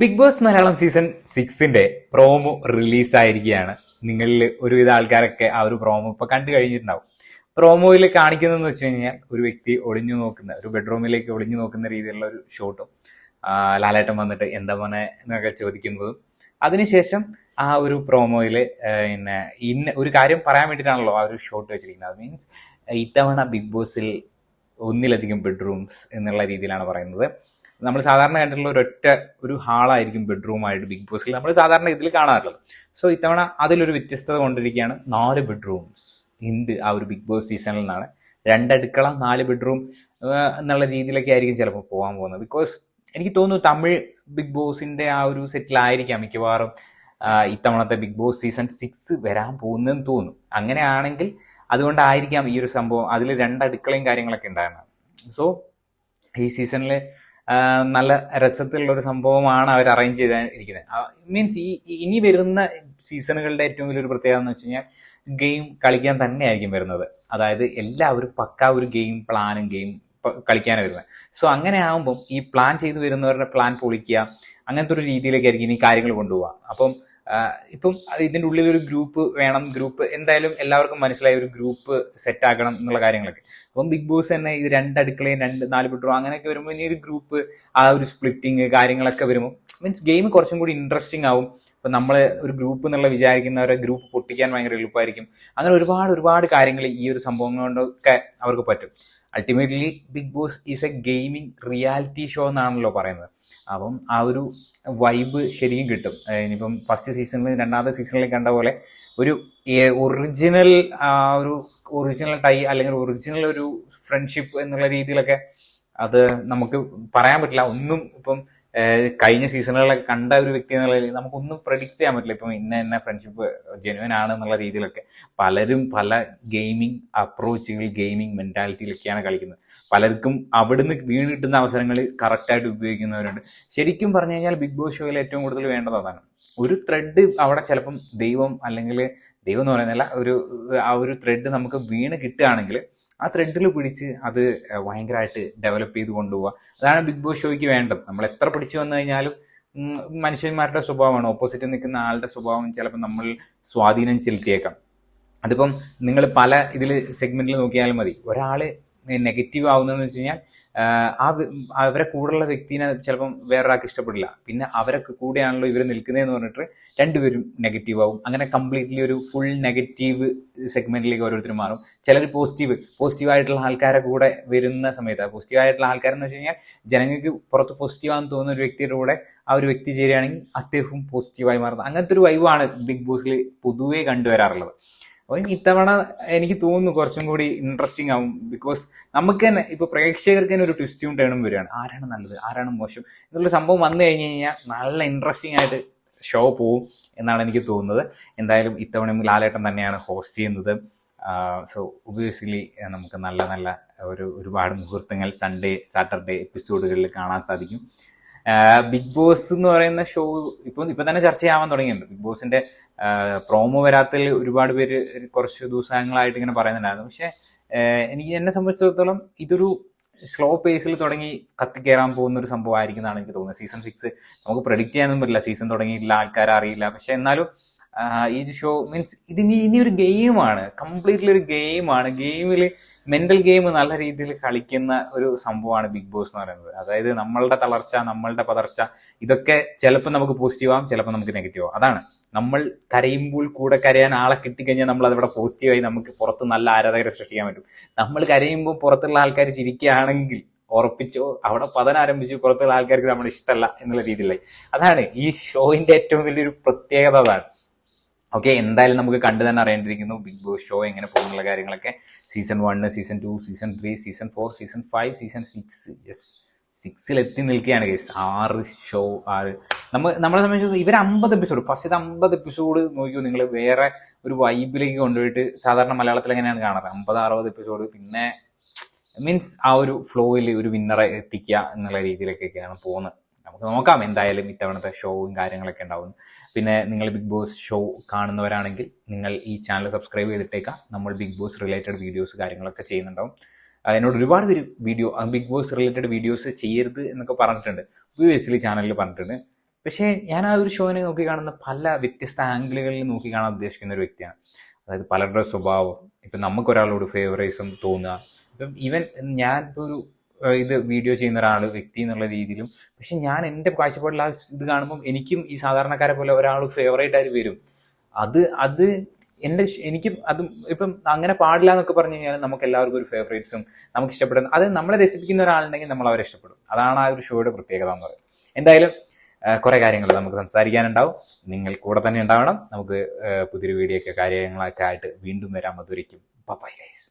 Big boss Malayalam season സിക്സിന്റെ promo release ആയിരിക്കുകയാണ്. നിങ്ങളിൽ ഒരുവിധ ആൾക്കാരൊക്കെ ആ ഒരു പ്രോമോ ഇപ്പൊ കണ്ടു കഴിഞ്ഞിട്ടുണ്ടാവും. പ്രോമോയിൽ കാണിക്കുന്നതെന്ന് വെച്ച് കഴിഞ്ഞാൽ ഒരു വ്യക്തി ഒളിഞ്ഞു നോക്കുന്ന ഒരു ബെഡ്റൂമിലേക്ക് ഒളിഞ്ഞു നോക്കുന്ന രീതിയിലുള്ള ഒരു ഷോട്ടും ലാലേട്ടൻ വന്നിട്ട് എന്താ മോനെ? എന്നൊക്കെ ചോദിക്കുന്നതും. അതിനുശേഷം ആ ഒരു പ്രോമോയിൽ പിന്നെ ഇന്ന ഒരു കാര്യം പറയാൻ വേണ്ടിയിട്ടാണല്ലോ ആ ഒരു ഷോട്ട് വെച്ചിരിക്കുന്നത്. അത് മീൻസ് ഇത്തവണ ബിഗ് ബോസിൽ ഒന്നിലധികം ബെഡ്റൂംസ് എന്നുള്ള രീതിയിലാണ് പറയുന്നത്. നമ്മൾ സാധാരണ കണ്ടിട്ടുള്ള ഒരൊറ്റ ഒരു ഹാളായിരിക്കും ബെഡ്റൂമായിട്ട് ബിഗ് ബോസിൽ നമ്മൾ സാധാരണ ഇതിൽ കാണാറുള്ളത്. സോ ഇത്തവണ അതിലൊരു വ്യത്യസ്തത കൊണ്ടിരിക്കുകയാണ്. നാല് ബെഡ്റൂംസ് ഉണ്ട് ആ ഒരു ബിഗ് ബോസ് സീസണിൽ നിന്നാണ്. രണ്ടടുക്കള നാല് ബെഡ്റൂം എന്നുള്ള രീതിയിലൊക്കെ ആയിരിക്കും ചിലപ്പോൾ പോകാൻ പോകുന്നത്. ബിക്കോസ് എനിക്ക് തോന്നുന്നു തമിഴ് ബിഗ് ബോസിന്റെ ആ ഒരു സെറ്റിലായിരിക്കാം മിക്കവാറും ഇത്തവണത്തെ ബിഗ് ബോസ് സീസൺ സിക്സ് വരാൻ പോകുന്നതെന്ന് തോന്നുന്നു അങ്ങനെയാണെങ്കിൽ അതുകൊണ്ടായിരിക്കാം ഈ ഒരു സംഭവം. അതിൽ രണ്ട് അടുക്കളയും കാര്യങ്ങളൊക്കെ ഉണ്ടായിരുന്നത്. സോ ഈ സീസണിൽ നല്ല രസത്തിലുള്ള ഒരു സംഭവമാണ് അവർ അറേഞ്ച് ചെയ്തിരിക്കുന്നത്. മീൻസ് ഈ ഇനി വരുന്ന സീസണുകളുടെ ഏറ്റവും വലിയൊരു പ്രത്യേകത എന്ന് വെച്ച് കഴിഞ്ഞാൽ ഗെയിം കളിക്കാൻ തന്നെയായിരിക്കും വരുന്നത്. അതായത് എല്ലാവരും പക്ക ഒരു ഗെയിം പ്ലാനും ഗെയിം കളിക്കാനാണ് വരുന്നത്. സോ അങ്ങനെ ആകുമ്പം ഈ പ്ലാൻ ചെയ്തു വരുന്നവരുടെ പ്ലാൻ പൊളിക്കുക അങ്ങനത്തെ ഒരു രീതിയിലേക്കായിരിക്കും ഇനി കാര്യങ്ങൾ കൊണ്ടുപോകുക അപ്പം ഇപ്പം ഇതിന്റെ ഉള്ളിൽ ഒരു ഗ്രൂപ്പ് വേണം ഗ്രൂപ്പ് എന്തായാലും എല്ലാവർക്കും മനസ്സിലായ ഒരു ഗ്രൂപ്പ് സെറ്റ് ആക്കണം എന്നുള്ള കാര്യങ്ങളൊക്കെ. അപ്പം ബിഗ് ബോസ് തന്നെ ഇത് രണ്ട് അടുക്കളയും രണ്ട് നാല് ബെഡ്റൂം അങ്ങനെയൊക്കെ വരുമ്പോൾ ഇനി ഒരു ഗ്രൂപ്പ് ആ ഒരു സ്പ്ലിറ്റിങ് കാര്യങ്ങളൊക്കെ വരുമ്പോൾ മീൻസ് ഗെയിം കുറച്ചും കൂടി ഇൻട്രസ്റ്റിംഗ് ആവും. ഇപ്പം നമ്മൾ ഒരു ഗ്രൂപ്പ് എന്നുള്ള വിചാരിക്കുന്നവരെ ഗ്രൂപ്പ് പൊട്ടിക്കാൻ ഭയങ്കര എളുപ്പമായിരിക്കും. അങ്ങനെ ഒരുപാട് ഒരുപാട് കാര്യങ്ങൾ ഈ ഒരു സംഭവം കൊണ്ടൊക്കെ അവർക്ക് പറ്റും. Ultimately Big Boss is a gaming reality show എന്നാണല്ലോ പറയുന്നത്. അപ്പം ആ ഒരു വൈബ് ശരിക്കും കിട്ടും. ഇനിയിപ്പം ഫസ്റ്റ് സീസണിൽ രണ്ടാമത്തെ സീസണിൽ കണ്ട പോലെ ഒരു ഒറിജിനൽ ആ ഒരു ഒറിജിനൽ ടൈ അല്ലെങ്കിൽ ഒറിജിനൽ ഒരു ഫ്രണ്ട്ഷിപ്പ് എന്നുള്ള രീതിയിലൊക്കെ അത് നമുക്ക് പറയാൻ പറ്റില്ല. ഒന്നും ഇപ്പം കഴിഞ്ഞ സീസണുകളിലൊക്കെ കണ്ട ഒരു വ്യക്തി എന്നുള്ള നിലയിൽ നമുക്കൊന്നും പ്രഡിക്റ്റ് ചെയ്യാൻ പറ്റില്ല. ഇപ്പം ഇന്ന എന്നെ ഫ്രണ്ട്ഷിപ്പ് ജെനുവൻ ആണ് എന്നുള്ള രീതിയിലൊക്കെ പലരും പല ഗെയിമിംഗ് അപ്രോച്ചുകൾ ഗെയിമിംഗ് മെന്റാലിറ്റിയിലൊക്കെയാണ് കളിക്കുന്നത്. പലർക്കും അവിടുന്ന് വീണ് കിട്ടുന്ന അവസരങ്ങൾ കറക്റ്റായിട്ട് ഉപയോഗിക്കുന്നവരുണ്ട്. ശരിക്കും പറഞ്ഞു കഴിഞ്ഞാൽ ബിഗ് ബോസ് ഷോയിൽ ഏറ്റവും കൂടുതൽ വേണ്ടത് അതാണ്. ഒരു ത്രെഡ് അവിടെ ചിലപ്പം ദൈവം അല്ലെങ്കിൽ ദൈവം എന്ന് പറയുന്നില്ല ഒരു ആ ഒരു ത്രെഡ് നമുക്ക് വീണ് കിട്ടുകയാണെങ്കിൽ ആ ത്രെഡിൽ പിടിച്ച് അത് ഭയങ്കരമായിട്ട് ഡെവലപ്പ് ചെയ്ത് കൊണ്ടുപോവുക. അതാണ് ബിഗ് ബോസ് ഷോയ്ക്ക് വേണ്ടത്. നമ്മൾ എത്ര പിടിച്ചു വന്നു കഴിഞ്ഞാലും മനുഷ്യന്മാരുടെ സ്വഭാവമാണ്. ഓപ്പോസിറ്റ് നിൽക്കുന്ന ആളുടെ സ്വഭാവം ചിലപ്പോൾ നമ്മൾ സ്വാധീനം ചെലുത്തിയേക്കാം. അതിപ്പം നിങ്ങൾ പല ഇതിൽ സെഗ്മെന്റിൽ നോക്കിയാലും മതി. ഒരാൾ നെഗറ്റീവ് ആവുന്നതെന്ന് വെച്ച് കഴിഞ്ഞാൽ ആ അവരെ കൂടെയുള്ള വ്യക്തിനെ ചിലപ്പം വേറൊരാൾക്ക് ഇഷ്ടപ്പെടില്ല. പിന്നെ അവരൊക്കെ കൂടെയാണല്ലോ ഇവർ നിൽക്കുന്നതെന്ന് പറഞ്ഞിട്ട് രണ്ടുപേരും നെഗറ്റീവ് ആവും. അങ്ങനെ കംപ്ലീറ്റ്ലി ഒരു ഫുൾ നെഗറ്റീവ് സെഗ്മെന്റിലേക്ക് ഓരോരുത്തരും മാറും. ചിലർ പോസിറ്റീവ് പോസിറ്റീവ് ആയിട്ടുള്ള ആൾക്കാരെ കൂടെ വരുന്ന സമയത്ത് പോസിറ്റീവ് ആയിട്ടുള്ള ആൾക്കാരെന്ന് വെച്ച് കഴിഞ്ഞാൽ ജനങ്ങൾക്ക് പുറത്ത് പോസിറ്റീവ് ആണെന്ന് തോന്നുന്ന ഒരു വ്യക്തിയുടെ കൂടെ ആ ഒരു വ്യക്തി ചേരുകയാണെങ്കിൽ അദ്ദേഹവും പോസിറ്റീവായി മാറുന്നത് അങ്ങനത്തെ ഒരു വൈവാണ് ബിഗ് ബോസിൽ പൊതുവേ കണ്ടുവരാറുള്ളത്. അപ്പോൾ ഇത്തവണ എനിക്ക് തോന്നുന്നു കുറച്ചും കൂടി ഇൻട്രസ്റ്റിംഗ് ആവും. ബിക്കോസ് നമുക്ക് തന്നെ ഇപ്പൊ പ്രേക്ഷകർക്ക് തന്നെ ഒരു ട്വിസ്റ്റും ടേണും വരികയാണ്. ആരാണ് നല്ലത്? ആരാണ് മോശം? എന്നുള്ള സംഭവം വന്നു കഴിഞ്ഞു കഴിഞ്ഞാൽ നല്ല ഇൻട്രസ്റ്റിംഗ് ആയിട്ട് ഷോ പോവും എന്നാണ് എനിക്ക് തോന്നുന്നത്. എന്തായാലും ഇത്തവണയും ലാലേട്ടൻ തന്നെയാണ് ഹോസ്റ്റ് ചെയ്യുന്നത്. സോ ഒബിയസ്ലി നമുക്ക് നല്ല നല്ല ഒരു ഒരുപാട് മുഹൂർത്തങ്ങൾ സൺഡേ സാറ്റർഡേ എപ്പിസോഡുകളിൽ കാണാൻ സാധിക്കും. ബിഗ് ബോസ് എന്ന് പറയുന്ന ഷോ ഇപ്പൊ ഇപ്പം തന്നെ ചർച്ച ചെയ്യാൻ തുടങ്ങിയിട്ടുണ്ട്. ബിഗ് ബോസിന്റെ പ്രോമോ വരാത്തതിൽ ഒരുപാട് പേര് കുറച്ച് ദിവസങ്ങളായിട്ട് ഇങ്ങനെ പറയുന്നുണ്ടായിരുന്നു. പക്ഷെ എനിക്ക് എന്നെ സംബന്ധിച്ചിടത്തോളം ഇതൊരു സ്ലോ പേസിൽ തുടങ്ങി കത്തിക്കയറാൻ പോകുന്ന ഒരു സംഭവമായിരിക്കും എന്നാണ് എനിക്ക് തോന്നുന്നത്. സീസൺ സിക്സ് നമുക്ക് പ്രഡിക്റ്റ് ചെയ്യാനൊന്നും പറ്റില്ല. സീസൺ തുടങ്ങിയിട്ടില്ല. ആൾക്കാരെ അറിയില്ല. പക്ഷെ എന്നാലും ഈ ഷോ മീൻസ് ഇത് ഇനി ഒരു ഗെയിമാണ് കംപ്ലീറ്റ്ലി ഒരു ഗെയിമാണ് ഗെയിമിൽ മെന്റൽ ഗെയിം നല്ല രീതിയിൽ കളിക്കുന്ന ഒരു സംഭവമാണ് ബിഗ് ബോസ് എന്ന് പറയുന്നത്. അതായത് നമ്മളുടെ തളർച്ച നമ്മളുടെ പതർച്ച ഇതൊക്കെ ചിലപ്പോൾ നമുക്ക് പോസിറ്റീവ് ചിലപ്പോൾ നമുക്ക് നെഗറ്റീവ് അതാണ്. നമ്മൾ കരയുമ്പോൾ കൂടെ കരയാൻ ആളെ കിട്ടിക്കഴിഞ്ഞാൽ നമ്മൾ അതിവിടെ പോസിറ്റീവായി നമുക്ക് പുറത്ത് നല്ല ആരാധകരെ സൃഷ്ടിക്കാൻ പറ്റും. നമ്മൾ കരയുമ്പോൾ പുറത്തുള്ള ആൾക്കാർ ചിരിക്കുകയാണെങ്കിൽ ഉറപ്പിച്ചോ അവിടെ പതന ആരംഭിച്ചു പുറത്തുള്ള ആൾക്കാർക്ക് നമ്മുടെ ഇഷ്ടമല്ല എന്നുള്ള രീതിയിലായി. അതാണ് ഈ ഷോയിന്റെ ഏറ്റവും വലിയൊരു പ്രത്യേകത അതാണ്. ഓക്കെ എന്തായാലും നമുക്ക് കണ്ടു തന്നെ അറിയേണ്ടിയിരിക്കുന്നു. ബിഗ് ബോസ് ഷോ എങ്ങനെ പോകുന്നുള്ള കാര്യങ്ങളൊക്കെ. Season one season two season three season four season five season six yes സിക്സിൽ എത്തി നിൽക്കുകയാണ് കേസ് ആറ് ഷോ ആറ്. നമ്മൾ നമ്മളെ സംബന്ധിച്ച് ഇവർ അമ്പത് എപ്പിസോഡ് ഫസ്റ്റ് അമ്പത് എപ്പിസോഡ് നോക്കിയോ നിങ്ങൾ വേറെ ഒരു വൈബിലേക്ക് കൊണ്ടുപോയിട്ട് സാധാരണ മലയാളത്തിൽ എങ്ങനെയാണ് കാണാറ്? അമ്പത് അറുപത് എപ്പിസോഡ് പിന്നെ മീൻസ് ആ ഒരു ഫ്ലോയിൽ ഒരു വിന്നറെ എത്തിക്കുക എന്നുള്ള രീതിയിലേക്കൊക്കെയാണ് പോകുന്നത്. നമുക്ക് നോക്കാം എന്തായാലും ഇത്തവണത്തെ ഷോവും കാര്യങ്ങളൊക്കെ ഉണ്ടാവും. പിന്നെ നിങ്ങൾ ബിഗ് ബോസ് ഷോ കാണുന്നവരാണെങ്കിൽ നിങ്ങൾ ഈ ചാനൽ സബ്സ്ക്രൈബ് ചെയ്തിട്ടേക്കാം. നമ്മൾ ബിഗ് ബോസ് റിലേറ്റഡ് വീഡിയോസ് കാര്യങ്ങളൊക്കെ ചെയ്യുന്നുണ്ടാവും. എന്നോട് ഒരുപാട് പേര് video Big Boss related videos ചെയ്യരുത് എന്നൊക്കെ പറഞ്ഞിട്ടുണ്ട്. ഒബിയസ്ലി ചാനലിൽ പറഞ്ഞിട്ടുണ്ട്. പക്ഷേ ഞാൻ ആ ഒരു ഷോനെ നോക്കി കാണുന്ന പല വ്യത്യസ്ത ആംഗിളുകളിൽ നോക്കി കാണാൻ ഉദ്ദേശിക്കുന്ന ഒരു വ്യക്തിയാണ്. അതായത് പലരുടെ സ്വഭാവം. ഇപ്പം നമുക്കൊരാളോട് ഫേവറേസും തോന്നുക. ഇപ്പം ഈവൻ ഞാൻ ഇപ്പോൾ ഒരു ഇത് വീഡിയോ ചെയ്യുന്ന ഒരാൾ വ്യക്തി എന്നുള്ള രീതിയിലും. പക്ഷെ ഞാൻ എന്റെ കാഴ്ചപ്പാടിൽ ആ ഇത് കാണുമ്പോൾ എനിക്കും ഈ സാധാരണക്കാരെ പോലെ ഒരാൾ ഫേവറേറ്റ് ആയി വരും. അത് അത് എന്റെ എനിക്കും അതും ഇപ്പം അങ്ങനെ പാടില്ല എന്നൊക്കെ പറഞ്ഞു കഴിഞ്ഞാൽ നമുക്ക് എല്ലാവർക്കും ഒരു ഫേവറേറ്റ്സും നമുക്ക് ഇഷ്ടപ്പെടുന്ന അത് നമ്മളെ രസിപ്പിക്കുന്ന ഒരാളുണ്ടെങ്കിൽ നമ്മൾ അവരെ ഇഷ്ടപ്പെടും. അതാണ് ആ ഒരു ഷോയുടെ പ്രത്യേകത എന്ന് പറയുന്നത്. എന്തായാലും കുറേ കാര്യങ്ങൾ നമുക്ക് സംസാരിക്കാനുണ്ടാവും. നിങ്ങൾ കൂടെ തന്നെ ഉണ്ടാവണം. നമുക്ക് പുതിയൊരു വീഡിയോ ഒക്കെ കാര്യങ്ങളൊക്കെ ആയിട്ട് വീണ്ടും വരാം. മധുരയ്ക്കും ബൈ ഗൈസ്